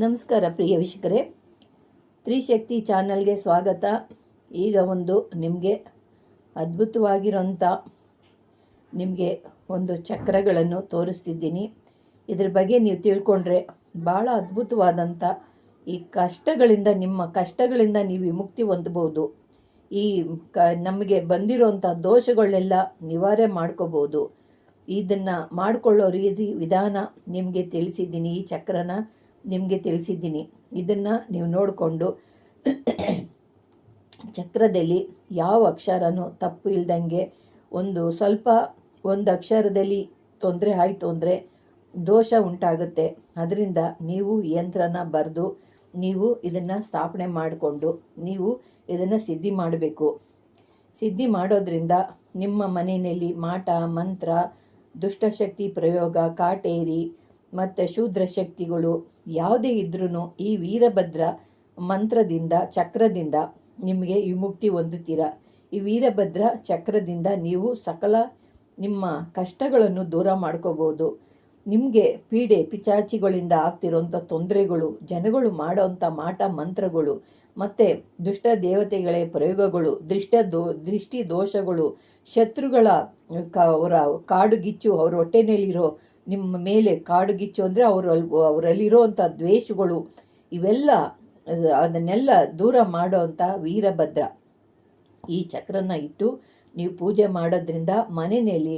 ನಮಸ್ಕಾರ ಪ್ರಿಯ ವೀಕ್ಷಕರೇ. ತ್ರಿಶಕ್ತಿ ಚಾನಲ್ಗೆ ಸ್ವಾಗತ. ಈಗ ಒಂದು ನಿಮಗೆ ಅದ್ಭುತವಾಗಿರೋಂಥ ನಿಮಗೆ ಒಂದು ಚಕ್ರಗಳನ್ನು ತೋರಿಸ್ತಿದ್ದೀನಿ. ಇದ್ರ ಬಗ್ಗೆ ನೀವು ತಿಳ್ಕೊಂಡ್ರೆ ಭಾಳ ಅದ್ಭುತವಾದಂಥ ಈ ಕಷ್ಟಗಳಿಂದ, ನಿಮ್ಮ ಕಷ್ಟಗಳಿಂದ ನೀವು ವಿಮುಕ್ತಿ ಹೊಂದಬಹುದು. ಈ ಕ, ನಮಗೆ ಬಂದಿರೋಂಥ ದೋಷಗಳನ್ನೆಲ್ಲ ನಿವಾರಣೆ ಮಾಡ್ಕೋಬೋದು ಇದನ್ನು ಮಾಡಿಕೊಳ್ಳೋ ರೀತಿ ವಿಧಾನ ನಿಮಗೆ ತಿಳಿಸಿದ್ದೀನಿ ಈ ಚಕ್ರನ. ನಿಮಗೆ ತಿಳಿಸಿದ್ದೀನಿ. ಇದನ್ನು ನೀವು ನೋಡಿಕೊಂಡು ಚಕ್ರದಲ್ಲಿ ಯಾವ ಅಕ್ಷರನೂ ತಪ್ಪು ಇಲ್ದಂಗೆ ಒಂದು ಸ್ವಲ್ಪ ಒಂದು ಅಕ್ಷರದಲ್ಲಿ ತೊಂದರೆ ಆಯಿತು ಅಂದರೆ ದೋಷ ಉಂಟಾಗುತ್ತೆ. ಅದರಿಂದ ನೀವು ಯಂತ್ರನ ಬರೆದು ನೀವು ಇದನ್ನು ಸ್ಥಾಪನೆ ಮಾಡಿಕೊಂಡು ನೀವು ಇದನ್ನು ಸಿದ್ಧಿ ಮಾಡಬೇಕು. ಸಿದ್ಧಿ ಮಾಡೋದ್ರಿಂದ ನಿಮ್ಮ ಮನೆಯಲ್ಲಿ ಮಾಟ, ಮಂತ್ರ, ದುಷ್ಟಶಕ್ತಿ ಪ್ರಯೋಗ, ಕಾಟೇರಿ ಮತ್ತು ಶೂದ್ರ ಶಕ್ತಿಗಳು ಯಾವುದೇ ಇದ್ರೂ ಈ ವೀರಭದ್ರ ಮಂತ್ರದಿಂದ, ಚಕ್ರದಿಂದ ನಿಮಗೆ ವಿಮುಕ್ತಿ ಹೊಂದುತ್ತೀರ? ಈ ವೀರಭದ್ರ ಚಕ್ರದಿಂದ ನೀವು ಸಕಲ ನಿಮ್ಮ ಕಷ್ಟಗಳನ್ನು ದೂರ ಮಾಡ್ಕೋಬೋದು. ನಿಮಗೆ ಪೀಡೆ, ಪಿಚಾಚಿಗಳಿಂದ ಆಗ್ತಿರೋಂಥ ತೊಂದರೆಗಳು, ಜನಗಳು ಮಾಡೋವಂಥ ಮಾಟ, ಮಂತ್ರಗಳು, ಮತ್ತು ದುಷ್ಟ ದೇವತೆಗಳ ಪ್ರಯೋಗಗಳು, ದೃಷ್ಟ ದೋ, ದೃಷ್ಟಿ ದೋಷಗಳು, ಶತ್ರುಗಳ ಕ, ಅವರ ಕಾಡುಗಿಚ್ಚು ಅವ್ರ ಹೊಟ್ಟೆನಲ್ಲಿರೋ ನಿಮ್ಮ ಮೇಲೆ ಕಾಡುಗಿಚ್ಚು ಅಂದರೆ ಅವರಲ್ಲಿ ಅವರಲ್ಲಿರೋವಂಥ ದ್ವೇಷಗಳು ಇವೆಲ್ಲ, ಅದನ್ನೆಲ್ಲ ದೂರ ಮಾಡೋವಂಥ ವೀರಭದ್ರ. ಈ ಚಕ್ರನ ಇಟ್ಟು ನೀವು ಪೂಜೆ ಮಾಡೋದ್ರಿಂದ ಮನೆಯಲ್ಲಿ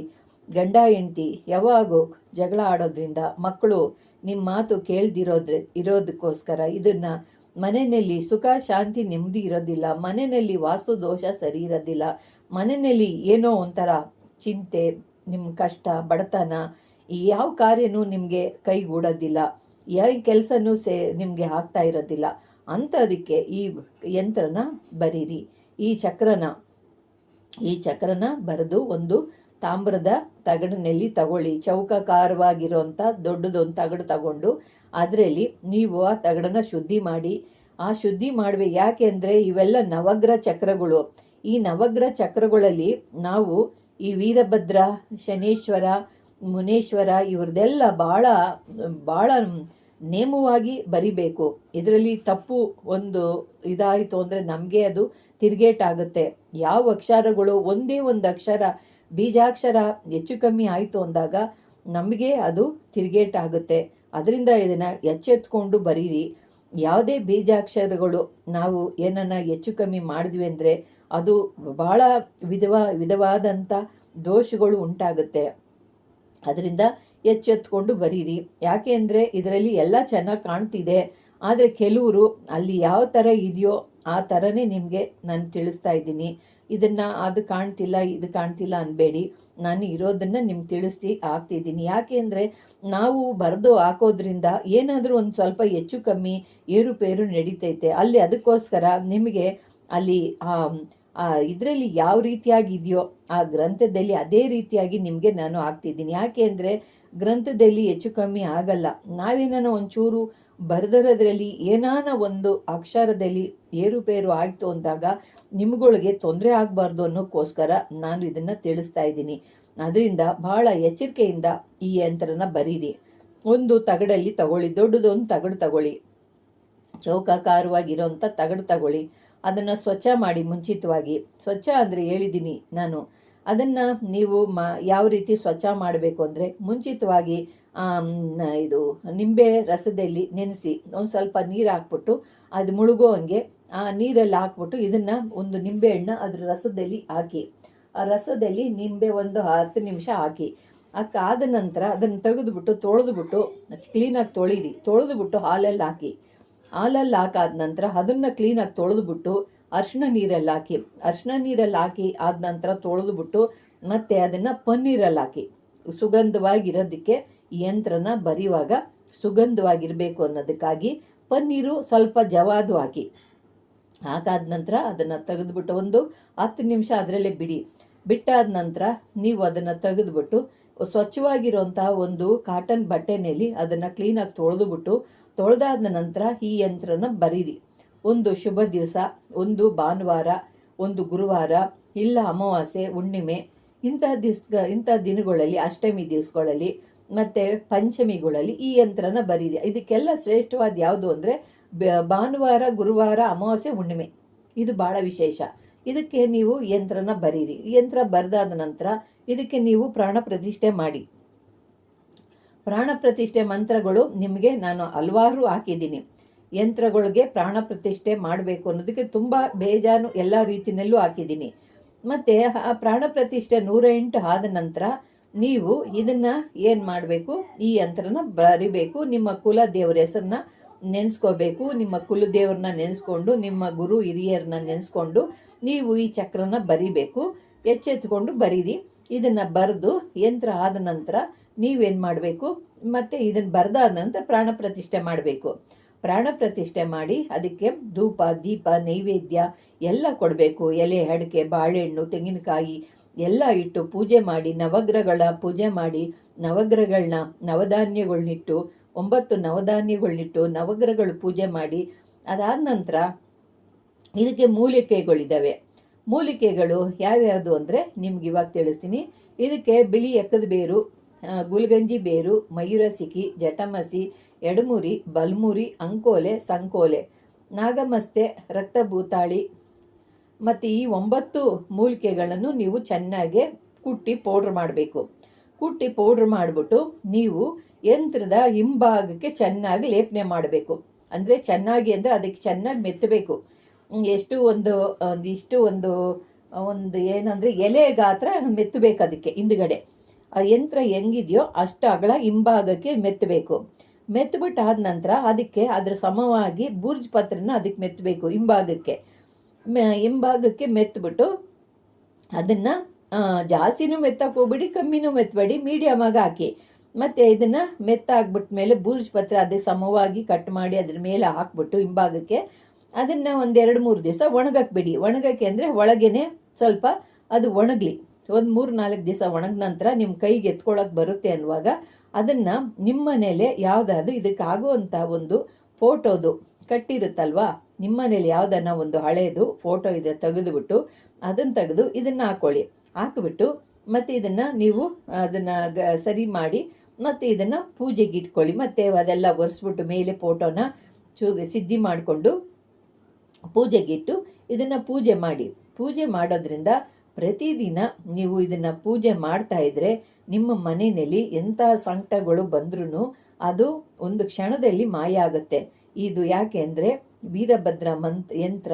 ಗಂಡ, ಹೆಂಡತಿ ಯಾವಾಗೂ ಜಗಳ ಆಡೋದ್ರಿಂದ ಮಕ್ಕಳು ನಿಮ್ಮ ಮಾತು ಕೇಳ್ದಿರೋದ್ರ, ಇರೋದಕ್ಕೋಸ್ಕರ ಇದನ್ನು ಮನೆಯಲ್ಲಿ ಸುಖ, ಶಾಂತಿ, ನೆಮ್ಮದಿ ಇರೋದಿಲ್ಲ. ಮನೆಯಲ್ಲಿ ವಾಸ್ತು ದೋಷ ಸರಿ ಇರೋದಿಲ್ಲ. ಮನೆಯಲ್ಲಿ ಏನೋ ಒಂಥರ ಚಿಂತೆ, ನಿಮ್ಮ ಕಷ್ಟ, ಬಡತನ ಯಾವ ಕಾರ್ಯನೂ ನಿಮಗೆ ಕೈಗೂಡೋದಿಲ್ಲ, ಯಾವ ಕೆಲಸನೂ ಸೇ ನಿಮಗೆ ಆಗ್ತಾ ಇರೋದಿಲ್ಲ, ಅಂಥದಕ್ಕೆ ಈ ಯಂತ್ರನ ಬರೀರಿ. ಈ ಚಕ್ರನ ಈ ಚಕ್ರನ ಬರೆದು ಒಂದು ತಾಮ್ರದ ತಗಡಿನಲ್ಲಿ ತಗೊಳ್ಳಿ. ಚೌಕಾಕಾರವಾಗಿರುವಂಥ, ದೊಡ್ಡದೊಂದು ತಗಡು ತಗೊಂಡು ಅದರಲ್ಲಿ ನೀವು ಆ ತಗಡನ್ನ ಶುದ್ಧಿ ಮಾಡಿ. ಆ ಶುದ್ಧಿ ಮಾಡಬೇಕು ಯಾಕೆ ಅಂದರೆ ಇವೆಲ್ಲ ನವಗ್ರಹ ಚಕ್ರಗಳು. ಈ ನವಗ್ರಹ ಚಕ್ರಗಳಲ್ಲಿ ನಾವು ಈ ವೀರಭದ್ರ, ಶನೇಶ್ವರ ಮುನೇಶ್ವರ ಇವ್ರದ್ದೆಲ್ಲ ಭಾಳ ಭಾಳ ನೇಮವಾಗಿ ಬರಿಬೇಕು. ಇದರಲ್ಲಿ ತಪ್ಪು ಒಂದು ಇದಾಯಿತು ಅಂದರೆ ನಮಗೆ ಅದು ತಿರುಗೇಟಾಗುತ್ತೆ. ಯಾವ ಅಕ್ಷರಗಳು ಒಂದೇ ಒಂದು ಅಕ್ಷರ, ಬೀಜಾಕ್ಷರ ಹೆಚ್ಚು ಕಮ್ಮಿ ಆಯಿತು ಅಂದಾಗ ನಮಗೆ ಅದು ತಿರುಗೇಟಾಗುತ್ತೆ. ಅದರಿಂದ ಇದನ್ನು ಎಚ್ಚೆತ್ಕೊಂಡು ಬರೀರಿ. ಯಾವುದೇ ಬೀಜಾಕ್ಷರಗಳು ನಾವು ಏನನ್ನ ಹೆಚ್ಚು ಕಮ್ಮಿ ಮಾಡಿದ್ವಿ ಅಂದರೆ ಅದು ಭಾಳ ವಿಧವಾ ವಿಧವಾದಂಥ ದೋಷಗಳು ಉಂಟಾಗುತ್ತೆ. ಅದರಿಂದ ಎಚ್ಚೆತ್ಕೊಂಡು ಬರೀರಿ. ಯಾಕೆ ಅಂದರೆ ಇದರಲ್ಲಿ ಎಲ್ಲ ಚೆನ್ನಾಗಿ ಕಾಣ್ತಿದೆ. ಆದರೆ ಕೆಲವರು ಅಲ್ಲಿ ಯಾವ ಥರ ಇದೆಯೋ ಆ ಥರನೇ ನಿಮಗೆ ನಾನು ತಿಳಿಸ್ತಾ ಇದ್ದೀನಿ. ಇದನ್ನು ಅದು ಕಾಣ್ತಿಲ್ಲ, ಇದು ಕಾಣ್ತಿಲ್ಲ ಅನ್ಬೇಡಿ. ನಾನು ಇರೋದನ್ನು ನಿಮ್ಗೆ ತಿಳಿಸ್ತಿ ಆಗ್ತಿದ್ದೀನಿ ಯಾಕೆ ಅಂದರೆ ನಾವು ಬರೆದು ಹಾಕೋದ್ರಿಂದ ಏನಾದರೂ ಒಂದು ಸ್ವಲ್ಪ ಹೆಚ್ಚು ಕಮ್ಮಿ ಏರುಪೇರು ನಡೀತೈತೆ. ಅಲ್ಲಿ ಅದಕ್ಕೋಸ್ಕರ ನಿಮಗೆ ಅಲ್ಲಿ ಇದರಲ್ಲಿ ಯಾವ ರೀತಿಯಾಗಿದೆಯೋ ಆ ಗ್ರಂಥದಲ್ಲಿ ಅದೇ ರೀತಿಯಾಗಿ ನಿಮಗೆ ನಾನು ಆಗ್ತಿದ್ದೀನಿ ಯಾಕೆ ಅಂದರೆ ಗ್ರಂಥದಲ್ಲಿ ಹೆಚ್ಚು ಕಮ್ಮಿ ಆಗಲ್ಲ. ನಾವೇನಾನ ಒಂಚೂರು ಬರೆದರದ್ರಲ್ಲಿ ಏನಾನ ಒಂದು ಅಕ್ಷರದಲ್ಲಿ ಏರುಪೇರು ಆಯಿತು ಅಂದಾಗ ನಿಮ್ಗಳಿಗೆ ತೊಂದರೆ ಆಗಬಾರ್ದು ಅನ್ನೋಕ್ಕೋಸ್ಕರ ನಾನು ಇದನ್ನು ತಿಳಿಸ್ತಾ ಇದ್ದೀನಿ. ಅದರಿಂದ ಭಾಳ ಎಚ್ಚರಿಕೆಯಿಂದ ಈ ಯಂತ್ರನ ಬರೀರಿ. ಒಂದು ತಗಡಲ್ಲಿ ತಗೊಳ್ಳಿ. ದೊಡ್ಡದೊಂದು ತಗಡು ತಗೊಳ್ಳಿ. ಚೌಕಾಕಾರವಾಗಿರೋಂಥ ತಗಡು ತಗೊಳ್ಳಿ. ಅದನ್ನು ಸ್ವಚ್ಛ ಮಾಡಿ ಮುಂಚಿತವಾಗಿ. ಸ್ವಚ್ಛ ಅಂದರೆ ಹೇಳಿದ್ದೀನಿ ನಾನು. ಅದನ್ನು ನೀವು ಮಾ, ಯಾವ ರೀತಿ ಸ್ವಚ್ಛ ಮಾಡಬೇಕು ಅಂದರೆ ಮುಂಚಿತವಾಗಿ ಇದು ನಿಂಬೆ ರಸದಲ್ಲಿ ನೆನೆಸಿ ಒಂದು ಸ್ವಲ್ಪ ನೀರು ಹಾಕ್ಬಿಟ್ಟು ಅದು ಮುಳುಗೋ ಹಂಗೆ, ಆ ನೀರಲ್ಲಿ ಹಾಕ್ಬಿಟ್ಟು ಇದನ್ನು ಒಂದು ನಿಂಬೆ ಹಣ್ಣು ಅದ್ರ ರಸದಲ್ಲಿ ಹಾಕಿ. ಆ ರಸದಲ್ಲಿ ನಿಂಬೆ ಒಂದು ಹತ್ತು ನಿಮಿಷ ಹಾಕಿ. ಆದ ನಂತರ ಅದನ್ನು ತೆಗೆದುಬಿಟ್ಟು ತೊಳೆದುಬಿಟ್ಟು ಕ್ಲೀನಾಗಿ ತೊಳೀರಿ. ತೊಳೆದುಬಿಟ್ಟು ಹಾಲಲ್ಲಿ ಹಾಕಿ. ಹಾಲಲ್ಲಿ ಹಾಕಾದ ನಂತರ ಅದನ್ನು ಕ್ಲೀನಾಗಿ ತೊಳೆದುಬಿಟ್ಟು ಅರ್ಶಿನ ನೀರಲ್ಲಿ ಹಾಕಿ ಅರ್ಶಿನ ನೀರಲ್ಲಿ ಹಾಕಿ ಆದ ನಂತರ ತೊಳೆದುಬಿಟ್ಟು ಮತ್ತೆ ಅದನ್ನು ಪನ್ನೀರಲ್ಲಿ ಹಾಕಿ. ಸುಗಂಧವಾಗಿರೋದಕ್ಕೆ ಈ ಯಂತ್ರನ ಬರೆಯುವಾಗ ಸುಗಂಧವಾಗಿರಬೇಕು ಅನ್ನೋದಕ್ಕಾಗಿ ಪನ್ನೀರು ಸ್ವಲ್ಪ ಜವಾದು ಹಾಕಿ. ಹಾಕಾದ ನಂತರ ಅದನ್ನು ತೆಗೆದುಬಿಟ್ಟು ಒಂದು ಹತ್ತು ನಿಮಿಷ ಅದರಲ್ಲೇ ಬಿಡಿ. ಬಿಟ್ಟಾದ ನಂತರ ನೀವು ಅದನ್ನು ತೆಗೆದುಬಿಟ್ಟು ಸ್ವಚ್ಛವಾಗಿರುವಂತಹ ಒಂದು ಕಾಟನ್ ಬಟ್ಟೆನಲ್ಲಿ ಅದನ್ನು ಕ್ಲೀನಾಗಿ ತೊಳೆದುಬಿಟ್ಟು ತೊಳೆದಾದ ನಂತರ ಈ ಯಂತ್ರನ ಬರೀರಿ. ಒಂದು ಶುಭ ದಿವಸ, ಒಂದು ಭಾನುವಾರ, ಒಂದು ಗುರುವಾರ, ಇಲ್ಲ ಅಮಾವಾಸ್ಯೆ, ಹುಣ್ಣಿಮೆ ಇಂಥ ದಿವ್ಸ ಇಂಥ ದಿನಗಳಲ್ಲಿ, ಅಷ್ಟಮಿ ದಿವಸಗಳಲ್ಲಿ, ಮತ್ತು ಪಂಚಮಿಗಳಲ್ಲಿ ಈ ಯಂತ್ರನ ಬರೀರಿ. ಇದಕ್ಕೆಲ್ಲ ಶ್ರೇಷ್ಠವಾದ ಯಾವುದು ಅಂದರೆ ಭಾನುವಾರ, ಗುರುವಾರ, ಅಮಾವಾಸ್ಯೆ, ಹುಣ್ಣಿಮೆ. ಇದು ಭಾಳ ವಿಶೇಷ. ಇದಕ್ಕೆ ನೀವು ಯಂತ್ರನ ಬರೀರಿ. ಯಂತ್ರ ಬರೆದಾದ ನಂತರ ಇದಕ್ಕೆ ನೀವು ಪ್ರಾಣ ಪ್ರತಿಷ್ಠೆ ಮಾಡಿ. ಪ್ರಾಣ ಪ್ರತಿಷ್ಠೆ ಮಂತ್ರಗಳು ನಿಮಗೆ ನಾನು ಹಲವಾರು ಹಾಕಿದ್ದೀನಿ. ಯಂತ್ರಗಳಿಗೆ ಪ್ರಾಣ ಪ್ರತಿಷ್ಠೆ ಮಾಡಬೇಕು ಅನ್ನೋದಕ್ಕೆ ತುಂಬ ಬೇಜಾನು ಎಲ್ಲ ರೀತಿಯಲ್ಲೂ ಹಾಕಿದ್ದೀನಿ. ಮತ್ತು ಆ ಪ್ರಾಣ ಪ್ರತಿಷ್ಠೆ ನೂರ ಎಂಟು ಆದ ನಂತರ ನೀವು ಇದನ್ನು ಏನು ಮಾಡಬೇಕು? ಈ ಯಂತ್ರನ ಬರಿಬೇಕು. ನಿಮ್ಮ ಕುಲ ದೇವರ ಹೆಸರನ್ನ ನೆನೆಸ್ಕೋಬೇಕು. ನಿಮ್ಮ ಕುಲದೇವ್ರನ್ನ ನೆನೆಸ್ಕೊಂಡು, ನಿಮ್ಮ ಗುರು ಹಿರಿಯರನ್ನ ನೆನೆಸ್ಕೊಂಡು ನೀವು ಈ ಚಕ್ರನ ಬರಿಬೇಕು. ಎಚ್ಚೆತ್ಕೊಂಡು ಬರೀರಿ. ಇದನ್ನು ಬರೆದು ಯಂತ್ರ ಆದ ನಂತರ ನೀವೇನು ಮಾಡಬೇಕು? ಮತ್ತು ಇದನ್ನು ಬರೆದಾದ ನಂತರ ಪ್ರಾಣ ಪ್ರತಿಷ್ಠೆ ಮಾಡಬೇಕು. ಪ್ರಾಣ ಪ್ರತಿಷ್ಠೆ ಮಾಡಿ ಅದಕ್ಕೆ ಧೂಪ, ದೀಪ, ನೈವೇದ್ಯ ಎಲ್ಲ ಕೊಡಬೇಕು. ಎಲೆ, ಅಡಿಕೆ, ಬಾಳೆಹಣ್ಣು, ತೆಂಗಿನಕಾಯಿ ಎಲ್ಲ ಇಟ್ಟು ಪೂಜೆ ಮಾಡಿ, ನವಗ್ರಹಗಳ ಪೂಜೆ ಮಾಡಿ ನವಗ್ರಹಗಳನ್ನ ನವಧಾನ್ಯಗಳನ್ನಿಟ್ಟು ಒಂಬತ್ತು ನವಧಾನ್ಯಗಳನ್ನಿಟ್ಟು ನವಗ್ರಹಗಳು ಪೂಜೆ ಮಾಡಿ, ಅದಾದ ನಂತರ ಇದಕ್ಕೆ ಮೂಲಿಕೆಗಳಿದ್ದಾವೆ ಮೂಲಿಕೆಗಳು ಯಾವ್ಯಾವುದು ಅಂದರೆ ನಿಮ್ಗೆ ಇವಾಗ ತಿಳಿಸ್ತೀನಿ. ಇದಕ್ಕೆ ಬಿಳಿ ಎಕ್ಕದ ಬೇರು ಗುಲ್ಗಂಜಿ ಬೇರು ಮಯೂರಸಿಕಿ ಜಟಮಸಿ, ಎಡಮುರಿ, ಬಲ್ಮುರಿ, ಅಂಕೋಲೆ, ಸಂಕೋಲೆ, ನಾಗಮಸ್ತೆ, ರಕ್ತಭೂತಾಳಿ ಮತ್ತು ಈ ಒಂಬತ್ತು ಮೂಲಿಕೆಗಳನ್ನು ನೀವು ಚೆನ್ನಾಗೆ ಕುಟ್ಟಿ ಪೌಡ್ರ್ ಮಾಡಬೇಕು. ಕುಟ್ಟಿ ಪೌಡ್ರ್ ಮಾಡಿಬಿಟ್ಟು ನೀವು ಯಂತ್ರದ ಹಿಂಭಾಗಕ್ಕೆ ಚೆನ್ನಾಗಿ ಲೇಪನೆ ಮಾಡಬೇಕು. ಅಂದರೆ ಚೆನ್ನಾಗಿ ಅಂದರೆ ಅದಕ್ಕೆ ಚೆನ್ನಾಗಿ ಮೆತ್ತಬೇಕು. ಎಷ್ಟು ಒಂದು ಒಂದಿಷ್ಟು ಒಂದು ಒಂದು ಏನಂದರೆ ಎಲೆ ಗಾತ್ರ ಮೆತ್ತಬೇಕು ಅದಕ್ಕೆ ಹಿಂದುಗಡೆ. ಆ ಯಂತ್ರ ಹೆಂಗಿದೆಯೋ ಅಷ್ಟು ಅಗಲ ಹಿಂಭಾಗಕ್ಕೆ ಮೆತ್ತಬೇಕು. ಮೆತ್ತಬಿಟ್ಟು ಆದ ನಂತರ ಅದಕ್ಕೆ ಅದರ ಸಮವಾಗಿ ಬೂರ್ಜ್ ಪತ್ರನ ಅದಕ್ಕೆ ಮೆತ್ತಬೇಕು ಹಿಂಭಾಗಕ್ಕೆ. ಹಿಂಭಾಗಕ್ಕೆ ಮೆತ್ತಬಿಟ್ಟು ಅದನ್ನು ಜಾಸ್ತಿನೂ ಮೆತ್ತಕ್ಕೆ ಹೋಗ್ಬಿಡಿ, ಕಮ್ಮಿನೂ ಮೆತ್ತಬೇಡಿ ಮೀಡಿಯಮಾಗಿ ಹಾಕಿ. ಮತ್ತು ಇದನ್ನು ಮೆತ್ತಾಗ್ಬಿಟ್ಟ ಮೇಲೆ ಬೂರ್ಜ್ ಪತ್ರ ಅದಕ್ಕೆ ಸಮವಾಗಿ ಕಟ್ ಮಾಡಿ ಅದ್ರ ಮೇಲೆ ಹಾಕ್ಬಿಟ್ಟು ಹಿಂಭಾಗಕ್ಕೆ ಅದನ್ನು ಒಂದೆರಡು ಮೂರು ದಿವಸ ಒಣಗಕ್ಕೆ ಬಿಡಿ. ಒಣಗಕ್ಕೆ ಅಂದರೆ ಒಳಗೇನೆ ಸ್ವಲ್ಪ ಅದು ಒಣಗಲಿ. ಒಂದು ಮೂರು ನಾಲ್ಕು ದಿವಸ ಒಣಗ ನಂತರ ನಿಮ್ಮ ಕೈಗೆ ಎತ್ಕೊಳ್ಳೋಕೆ ಬರುತ್ತೆ ಅನ್ನುವಾಗ ಅದನ್ನು ನಿಮ್ಮ ಮನೇಲೆ ಯಾವುದಾದ್ರೂ ಇದಕ್ಕೆ ಆಗುವಂಥ ಒಂದು ಫೋಟೋದು ಕಟ್ಟಿರುತ್ತಲ್ವಾ? ನಿಮ್ಮ ಮನೇಲಿ ಯಾವುದನ್ನ ಒಂದು ಹಳೆಯದು ಫೋಟೋ ಇದ್ರೆ ತೆಗೆದುಬಿಟ್ಟು ಅದನ್ನು ತೆಗೆದು ಇದನ್ನು ಹಾಕ್ಕೊಳ್ಳಿ ಹಾಕಿಬಿಟ್ಟು ಮತ್ತು ಇದನ್ನು ನೀವು ಅದನ್ನು ಗ, ಸರಿ ಮಾಡಿ, ಮತ್ತು ಇದನ್ನು ಪೂಜೆಗೆ ಇಟ್ಕೊಳ್ಳಿ. ಮತ್ತು ಅದೆಲ್ಲ ಒರೆಸ್ಬಿಟ್ಟು ಮೇಲೆ ಫೋಟೋನ ಚೂ, ಸಿದ್ಧಿ ಮಾಡಿಕೊಂಡು ಪೂಜೆಗಿಟ್ಟು ಇದನ್ನು ಪೂಜೆ ಮಾಡಿ. ಪೂಜೆ ಮಾಡೋದ್ರಿಂದ ಪ್ರತಿದಿನ ನೀವು ಇದನ್ನು ಪೂಜೆ ಮಾಡ್ತಾ ಇದ್ರೆ ನಿಮ್ಮ ಮನೆಯಲ್ಲಿ ಎಂಥ ಸಂಕಟಗಳು ಬಂದ್ರೂ ಅದು ಒಂದು ಕ್ಷಣದಲ್ಲಿ ಮಾಯ ಆಗುತ್ತೆ. ಇದು ಯಾಕೆ ಅಂದರೆ ವೀರಭದ್ರ ಮಂತ್, ಯಂತ್ರ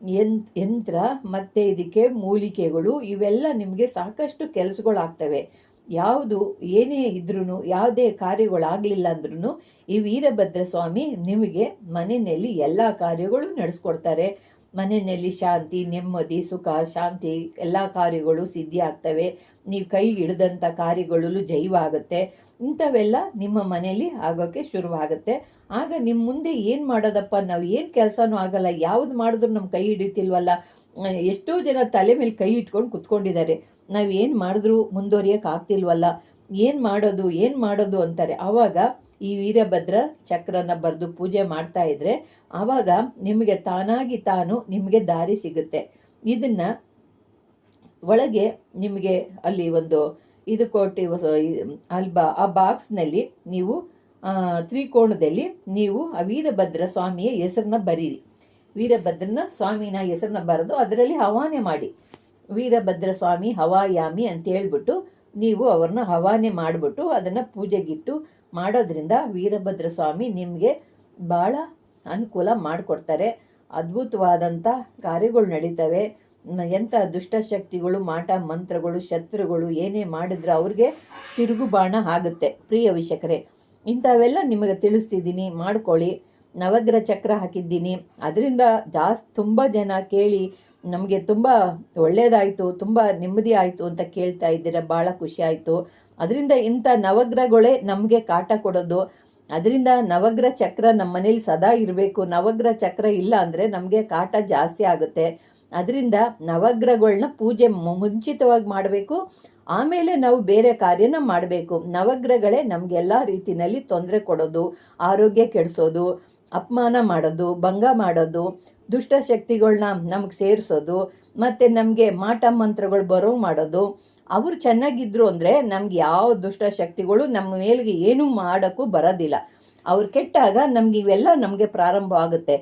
ಯಂತ್ರ ಮತ್ತು ಇದಕ್ಕೆ ಮೂಲಿಕೆಗಳು ಇವೆಲ್ಲ ನಿಮಗೆ ಸಾಕಷ್ಟು ಕೆಲಸಗಳಾಗ್ತವೆ. ಯಾವುದು ಏನೇ ಇದ್ರೂ ಯಾವುದೇ ಕಾರ್ಯಗಳಾಗಲಿಲ್ಲ ಅಂದ್ರೂ ಈ ವೀರಭದ್ರ ಸ್ವಾಮಿ ನಿಮಗೆ ಮನೆಯಲ್ಲಿ ಎಲ್ಲ ಕಾರ್ಯಗಳು ನಡೆಸ್ಕೊಡ್ತಾರೆ. ಮನೆಯಲ್ಲಿ ಶಾಂತಿ, ನೆಮ್ಮದಿ, ಸುಖ, ಶಾಂತಿ ಎಲ್ಲ ಕಾರ್ಯಗಳು ಸಿದ್ಧಿ ಆಗ್ತವೆ ನೀವು ಕೈ ಹಿಡಿದಂಥ ಕಾರ್ಯಗಳಲ್ಲೂ ಜೈವಾಗುತ್ತೆ. ಇಂಥವೆಲ್ಲ ನಿಮ್ಮ ಮನೆಯಲ್ಲಿ ಆಗೋಕ್ಕೆ ಶುರುವಾಗುತ್ತೆ. ಆಗ ನಿಮ್ಮ ಮುಂದೆ ಏನು ಮಾಡೋದಪ್ಪ? ನಾವು ಏನು ಕೆಲಸನೂ ಆಗಲ್ಲ. ಯಾವ್ದು ಮಾಡಿದ್ರು ನಮ್ಮ ಕೈ ಹಿಡಿತಿಲ್ವಲ್ಲ? ಎಷ್ಟೋ ಜನ ತಲೆ ಮೇಲೆ ಕೈ ಇಟ್ಕೊಂಡು ಕುತ್ಕೊಂಡಿದ್ದಾರೆ. ನಾವು ಏನು ಮಾಡಿದ್ರು ಮುಂದುವರಿಯೋಕೆ ಆಗ್ತಿಲ್ವಲ್ಲ? ಏನು ಮಾಡೋದು ಏನು ಮಾಡೋದು ಅಂತಾರೆ. ಆವಾಗ ಈ ವೀರಭದ್ರ ಚಕ್ರನ ಬರೆದು ಪೂಜೆ ಮಾಡ್ತಾ ಇದ್ರೆ ಆವಾಗ ನಿಮಗೆ ತಾನಾಗಿ ತಾನು ನಿಮಗೆ ದಾರಿ ಸಿಗುತ್ತೆ. ಇದನ್ನು ಒಳಗೆ ನಿಮಗೆ ಅಲ್ಲಿ ಒಂದು ಇದು ಕೊಟ್ಟಿ ಅಲ್ಬ, ಆ ಬಾಕ್ಸ್ನಲ್ಲಿ ನೀವು ತ್ರಿಕೋಣದಲ್ಲಿ ನೀವು ಆ ವೀರಭದ್ರ ಸ್ವಾಮಿಯ ಹೆಸರನ್ನ ಬರೀರಿ. ವೀರಭದ್ರನ ಸ್ವಾಮಿನ ಹೆಸರನ್ನ ಬರೆದು ಅದರಲ್ಲಿ ಹವಾನೆ ಮಾಡಿ. ವೀರಭದ್ರ ಸ್ವಾಮಿ ಹವಾಯಾಮಿ ಅಂತ ಹೇಳ್ಬಿಟ್ಟು ನೀವು ಅವ್ರನ್ನ ಹವಾನೆ ಮಾಡಿಬಿಟ್ಟು ಅದನ್ನು ಪೂಜೆಗಿಟ್ಟು ಮಾಡೋದ್ರಿಂದ ವೀರಭದ್ರ ಸ್ವಾಮಿ ನಿಮಗೆ ಭಾಳ ಅನುಕೂಲ ಮಾಡಿಕೊಡ್ತಾರೆ. ಅದ್ಭುತವಾದಂಥ ಕಾರ್ಯಗಳು ನಡೀತವೆ. ಎಂಥ ದುಷ್ಟಶಕ್ತಿಗಳು ಮಾಟ, ಮಂತ್ರಗಳು, ಶತ್ರುಗಳು ಏನೇ ಮಾಡಿದ್ರೆ ಅವ್ರಿಗೆ ತಿರುಗು ಬಾಣ ಆಗುತ್ತೆ. ಪ್ರಿಯ ವಿಷಕರೇ ಇಂಥವೆಲ್ಲ ನಿಮಗೆ ತಿಳಿಸ್ತಿದ್ದೀನಿ. ಮಾಡ್ಕೊಳ್ಳಿ. ನವಗ್ರಹ ಚಕ್ರ ಹಾಕಿದ್ದೀನಿ. ಅದರಿಂದ ಜಾಸ್ತಿ ತುಂಬ ಜನ ಕೇಳಿ ನಮಗೆ ತುಂಬ ಒಳ್ಳೆಯದಾಯಿತು ತುಂಬ ನೆಮ್ಮದಿ ಆಯಿತು ಅಂತ ಕೇಳ್ತಾ ಇದ್ದೀರ ಭಾಳ ಖುಷಿ ಆಯಿತು. ಅದರಿಂದ ಇಂಥ ನವಗ್ರಹಗಳೇ ನಮಗೆ ಕಾಟ ಕೊಡೋದು. ಅದರಿಂದ ನವಗ್ರಹ ಚಕ್ರ ನಮ್ಮ ಮನೇಲಿ ಸದಾ ಇರಬೇಕು. ನವಗ್ರಹ ಚಕ್ರ ಇಲ್ಲ ಅಂದರೆ ನಮಗೆ ಕಾಟ ಜಾಸ್ತಿ ಆಗುತ್ತೆ. ಅದರಿಂದ ನವಗ್ರಹಗಳನ್ನ ಪೂಜೆ ಮುಂಚಿತವಾಗಿ ಮಾಡಬೇಕು. ಆಮೇಲೆ ನಾವು ಬೇರೆ ಕಾರ್ಯನ ಮಾಡಬೇಕು. ನವಗ್ರಹಗಳೇ ನಮಗೆಲ್ಲ ರೀತಿಯಲ್ಲಿ ತೊಂದರೆ ಕೊಡೋದು, ಆರೋಗ್ಯ ಕೆಡಿಸೋದು ಅಪಮಾನ ಮಾಡೋದು, ಭಂಗ ಮಾಡೋದು ದುಷ್ಟಶಕ್ತಿಗಳನ್ನ ನಮಗೆ ಸೇರಿಸೋದು, ಮತ್ತು ನಮಗೆ ಮಾಟ ಮಂತ್ರಗಳು ಬರೋ ಮಾಡೋದು, ಅವರು ಚೆನ್ನಾಗಿದ್ರು ಅಂದರೆ ನಮ್ಗೆ ಯಾವ ದುಷ್ಟ ಶಕ್ತಿಗಳು ನಮ್ಮ ಮೇಲಿಗೆ ಏನೂ ಮಾಡೋಕ್ಕೂ ಬರೋದಿಲ್ಲ. ಅವ್ರು ಕೆಟ್ಟಾಗ ನಮ್ಗೆ ಇವೆಲ್ಲ ನಮಗೆ ಪ್ರಾರಂಭ ಆಗುತ್ತೆ.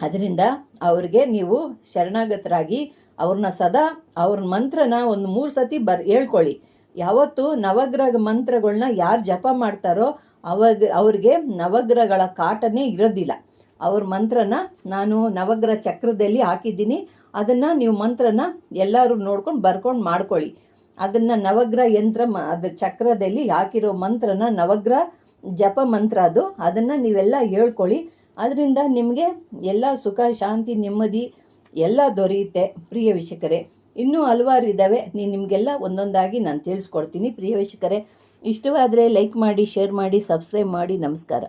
ಅದರಿಂದ ಅವ್ರಿಗೆ ನೀವು ಶರಣಾಗತರಾಗಿ ಅವ್ರನ್ನ ಸದಾ ಅವ್ರ ಮಂತ್ರನ ಒಂದು ಮೂರು ಸತಿ ಬರ್, ಹೇಳ್ಕೊಳ್ಳಿ. ಯಾವತ್ತು ನವಗ್ರಹ ಮಂತ್ರಗಳನ್ನ ಯಾರು ಜಪ ಮಾಡ್ತಾರೋ ಅವಾಗ, ಅವ್ರಿಗೆ ನವಗ್ರಹಗಳ ಕಾಟನೇ ಇರೋದಿಲ್ಲ. ಅವ್ರ ಮಂತ್ರನ ನಾನು ನವಗ್ರಹ ಚಕ್ರದಲ್ಲಿ ಹಾಕಿದ್ದೀನಿ. ಅದನ್ನು ನೀವು ಮಂತ್ರನ ಎಲ್ಲರೂ ನೋಡ್ಕೊಂಡು ಬರ್ಕೊಂಡು ಮಾಡ್ಕೊಳ್ಳಿ. ಅದನ್ನು ನವಗ್ರಹ ಯಂತ್ರ ಮ, ಅದು ಚಕ್ರದಲ್ಲಿ ಹಾಕಿರೋ ಮಂತ್ರನ ನವಗ್ರಹ ಜಪ ಮಂತ್ರ ಅದು, ಅದನ್ನು ನೀವೆಲ್ಲ ಹೇಳ್ಕೊಳ್ಳಿ. ಅದರಿಂದ ನಿಮಗೆ ಎಲ್ಲ ಸುಖ, ಶಾಂತಿ, ನೆಮ್ಮದಿ ಎಲ್ಲ ದೊರೆಯುತ್ತೆ ಪ್ರಿಯ ವಿಷಕರೇ ಇನ್ನೂ ಹಲವಾರು ಇದ್ದಾವೆ ನೀನು ನಿಮಗೆಲ್ಲ ಒಂದೊಂದಾಗಿ ನಾನು ತಿಳಿಸ್ಕೊಡ್ತೀನಿ ಪ್ರಿಯ ವೀಕ್ಷಕರೇ. ಇಷ್ಟವಾದರೆ ಲೈಕ್ ಮಾಡಿ ಶೇರ್ ಮಾಡಿ ಸಬ್ಸ್ಕ್ರೈಬ್ ಮಾಡಿ ನಮಸ್ಕಾರ.